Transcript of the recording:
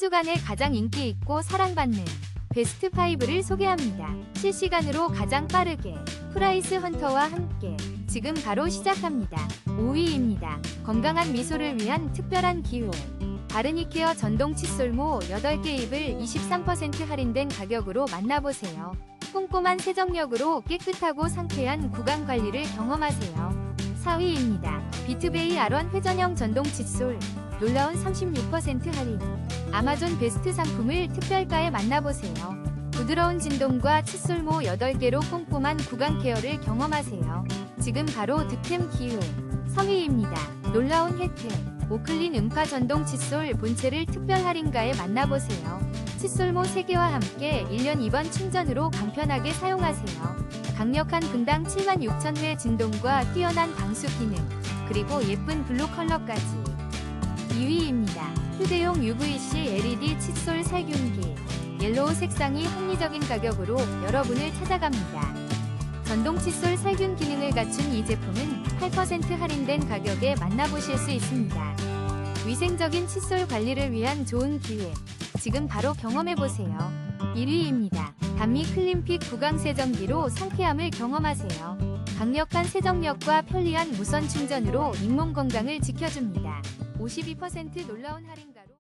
주간에 가장 인기 있고 사랑받는 베스트 5를 소개합니다. 실시간으로 가장 빠르게 프라이스 헌터와 함께 지금 바로 시작합니다. 5위입니다. 건강한 미소를 위한 특별한 기회. 바르니케어 전동 칫솔모 8개 입을 23% 할인된 가격으로 만나보세요. 꼼꼼한 세정력으로 깨끗하고 상쾌한 구강 관리를 경험하세요. 4위입니다. 비트베이 아론 회전형 전동 칫솔 놀라운 36% 할인. 아마존 베스트 상품을 특별가에 만나보세요. 부드러운 진동과 칫솔모 8개로 꼼꼼한 구강 케어를 경험하세요. 지금 바로 득템 기회. 3위입니다. 놀라운 혜택. 오클린 음파 전동 칫솔 본체를 특별 할인가에 만나보세요. 칫솔모 3개와 함께 1년 2번 충전으로 간편하게 사용하세요. 강력한 분당 76,000회 진동과 뛰어난 방수 기능, 그리고 예쁜 블루 컬러까지. 2위입니다. 휴대용 UVC LED 칫솔 살균기. 옐로우 색상이 합리적인 가격으로 여러분을 찾아갑니다. 전동 칫솔 살균 기능을 갖춘 이 제품은 8% 할인된 가격에 만나보실 수 있습니다. 위생적인 칫솔 관리를 위한 좋은 기회. 지금 바로 경험해보세요. 1위입니다. 단미 클린픽 구강 세정기로 상쾌함을 경험하세요. 강력한 세정력과 편리한 무선 충전으로 잇몸 건강을 지켜줍니다. 52% 놀라운 할인가로